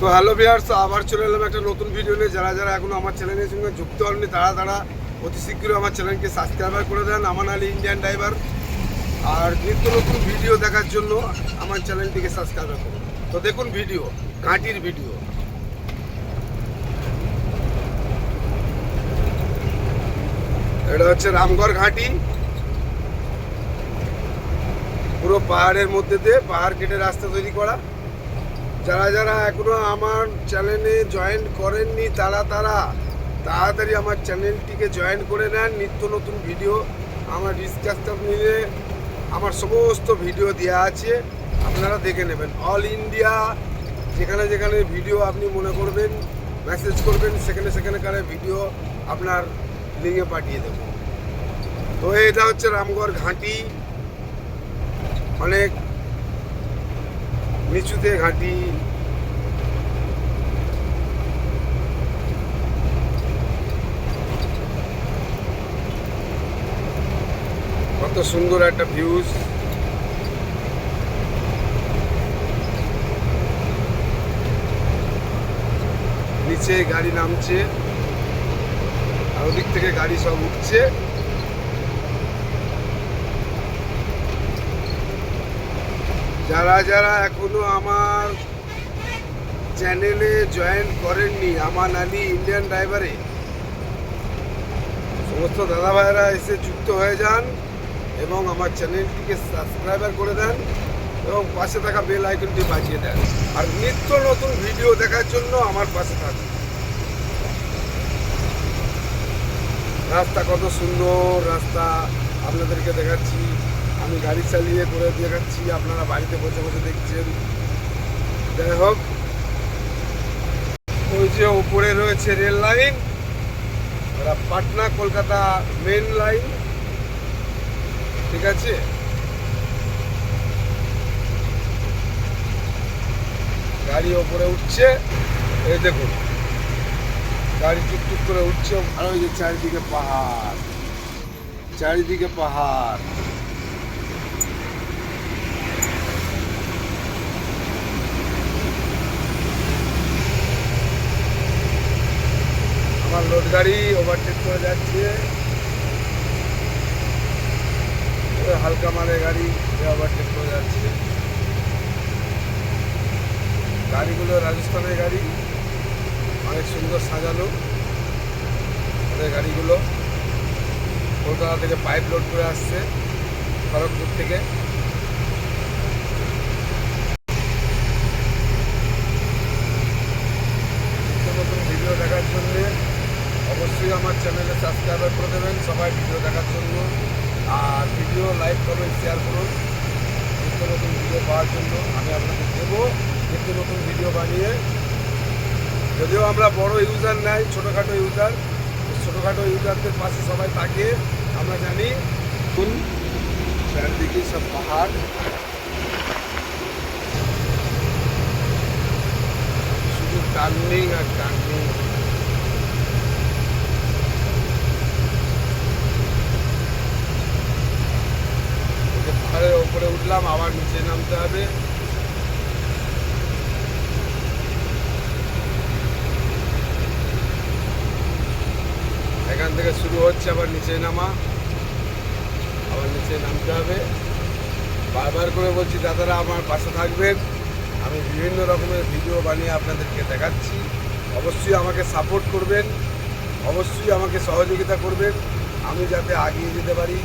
তো হ্যালো বিহার তো আবার চলে এলাম একটা নতুন ভিডিও নিয়ে। যারা যারা এখনও আমার চ্যানেলের সঙ্গে যুক্ত হননি, তারা তারা অতি শীঘ্রই আমার চ্যানেলকে সাবস্ক্রাইবার করে দেন। আমান আলী ইন্ডিয়ান ড্রাইভার আর নিত্য নতুন ভিডিও দেখার জন্য আমার চ্যানেলটিকে সাবস্ক্রাইবার করুন। তো দেখুন ভিডিও ঘাঁটির ভিডিও এটা হচ্ছে রামগড় ঘাঁটি। পুরো পাহাড়ের মধ্যে দিয়ে পাহাড় কেটে রাস্তা তৈরি করা। যারা যারা এখনও আমার চ্যানেলে জয়েন করেননি তারা তারা তাড়াতাড়ি আমার চ্যানেলটিকে জয়েন করে নেন। নিত্য নতুন ভিডিও আমার ডিসকাস্টার মিলে আমার সমস্ত ভিডিও দেওয়া আছে। আপনারা দেখে নেবেন। অল ইন্ডিয়া যেখানে যেখানে ভিডিও আপনি মনে করবেন মেসেজ করবেন, সেখানে সেখানেকার ভিডিও আপনার লিঙ্কে পাঠিয়ে দেবো। তো এটা হচ্ছে রামগড় ঘাঁটি। অনেক নিচুতে ঘাঁটি। কত সুন্দর একটা ভিউজ নিচে গাড়ি নামছে, আর ওদিক থেকে গাড়ি সব উঠছে। যারা যারা এখনও আমার চ্যানেলে জয়েন করেননি আমার নানি ইন্ডিয়ান ড্রাইভারে সমস্ত দাদা ভাইরা এসে যুক্ত হয়ে যান এবং আমার চ্যানেলটিকে সাবস্ক্রাইবার করে দেন এবং পাশে থাকা বেল আইকনটি বাজিয়ে দেন। আর নিত্য নতুন ভিডিও দেখার জন্য আমার পাশে থাকুন। রাস্তা কত সুন্দর, রাস্তা আপনাদেরকে দেখাচ্ছি। আমি গাড়ি চালিয়ে করে দেখাচ্ছি, আপনারা বাড়িতে বসে বসে দেখছেন। যাই হোক, ওই যে উপরে রয়েছে rail line Patna Kolkata main line, ঠিক আছে? গাড়ি ওপরে উঠছে, এই দেখুন, গাড়ি টুকটুক করে উঠছে, আর ওই যে চারিদিকে পাহাড় চারিদিকে পাহাড়। লোড গাড়ি ওভারটেক করে যাচ্ছে। হালকা মানের গাড়ি ওভারটেক করে যাচ্ছে। গাড়িগুলো রাজস্থানের গাড়ি। অনেক সুন্দর সাজানো ওদের গাড়িগুলো। কলকাতা থেকে পাইপ লোড করে আসছে, খড়গপুর থেকে নিত্য নতুন ভিডিও দেখার জন্য অবশ্যই আমার চ্যানেলে সাবস্ক্রাইবার করে দেবেন, সবাই ভিডিও দেখার জন্য। আর ভিডিও লাইক কমেন্ট শেয়ার করুন নিত্য নতুন ভিডিও পাওয়ার জন্য আমি আপনাদের দেবো নিত্য নতুন ভিডিও বানিয়ে। যদিও আমরা বড় ইউজার নাই, ছোটোখাটো ইউজার ছোটোখাটো ইউজারদের পাশে সবাই থাকে, আমরা জানি চারদিকে সব পাহাড়। শুধু টার্নিং আর টার্নিং পাহাড়ের ওপরে উঠলাম আবার নিচে নামতে হবে। এখান থেকে শুরু হচ্ছে, আবার নিচে নামা। আবার নিচে নামতে হবে। বারবার করে বলছি, দাদারা আমার পাশে থাকবেন। আমি বিভিন্ন রকমের ভিডিও বানিয়ে আপনাদেরকে দেখাচ্ছি। অবশ্যই আমাকে সাপোর্ট করবেন। অবশ্যই আমাকে সহযোগিতা করবেন। আমি যাতে আগিয়ে যেতে পারি।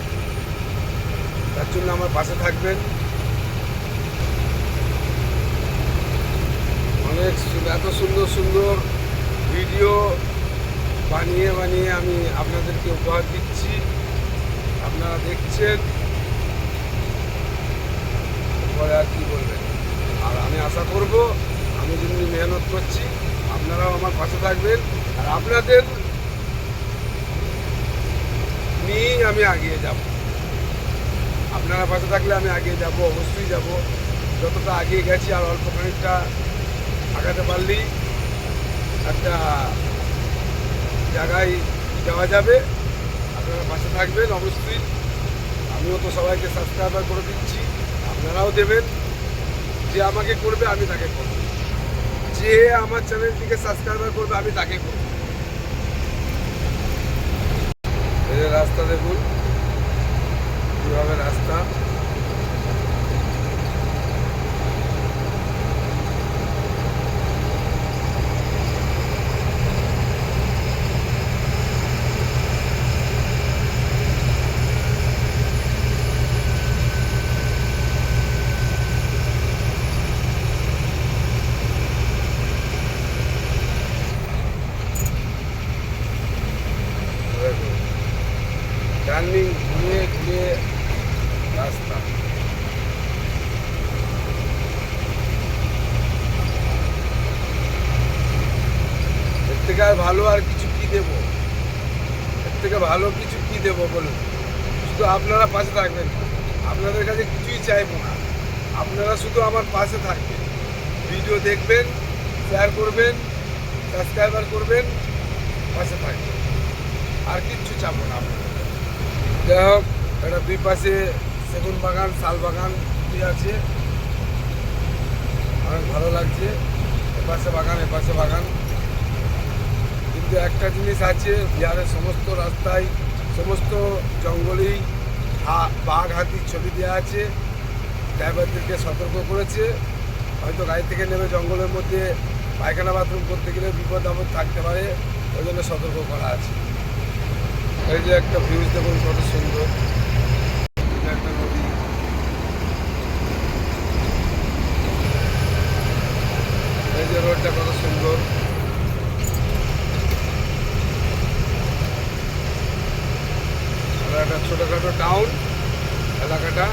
তার জন্য আমার পাশে থাকবেন। অনেক এত সুন্দর সুন্দর ভিডিও বানিয়ে বানিয়ে আমি আপনাদেরকে উপহার দিচ্ছি। আপনারা দেখছেন। পরে আর কি বলবেন? আর আমি আশা করব, আমি যেমনি মেহনত করছি, আপনারাও আমার পাশে থাকবেন। আর আপনাদের নিয়েই আমি এগিয়ে যাব। আপনারা পাশে থাকলে আমি এগিয়ে যাব, অবশ্যই যাব। যতটা এগিয়ে গেছি আর অল্প খানিকটা আগাতে পারলেই একটা জায়গায় যাওয়া যাবে। আপনারা পাশে থাকবেন অবশ্যই। আমিও তো সবাইকে সাবস্ক্রাইবার করে দিচ্ছি। আপনারাও দেবেন। যে আমাকে করবে, আমি তাকে করব। যে আমার চ্যানেলটিকে সাবস্ক্রাইবার করবে, আমি তাকে করব। রাস্তা দেখুন। কীভাবে রাস্তা? টার্নিং ঘুরিয়ে ঘুরিয়ে রাস্তা। এর থেকে আর ভালো আর কিছু কি দেব? এর থেকে ভালো কিছু কি দেব বলুন? শুধু আপনারা পাশে থাকবেন। আপনাদের কাছে কিছুই চাইব না। আপনারা শুধু আমার পাশে থাকবেন। ভিডিও দেখবেন শেয়ার করবেন সাবস্ক্রাইবার করবেন, পাশে থাকবেন। আর কিচ্ছু চাবো না আপনাদের। যাই হোক এটা দুই পাশে সেগুন বাগান, শাল বাগান আছে। অনেক ভালো লাগছে। এপাশে বাগান এপাশে বাগান। কিন্তু একটা জিনিস আছে, বিহারের সমস্ত রাস্তায়, সমস্ত জঙ্গলেই বাঘ হাতির ছবি দেওয়া আছে। ড্রাইভারদেরকে সতর্ক করেছে। হয়তো গাড়ি থেকে নেমে জঙ্গলের মধ্যে পায়খানা, বাথরুম করতে গেলে বিপদ আপদ থাকতে পারে। ওই জন্য সতর্ক করা আছে। এই যে একটা ভিউজ দেখুন কত সুন্দর। একটা নদী। এই যে কত সুন্দর। একটা ছোটখাটো টাউন এলাকাটা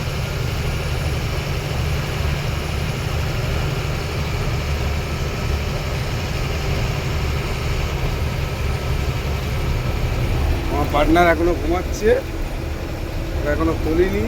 আমার পার্টনার এখনও ঘুমাচ্ছে এখনও তোলেনি।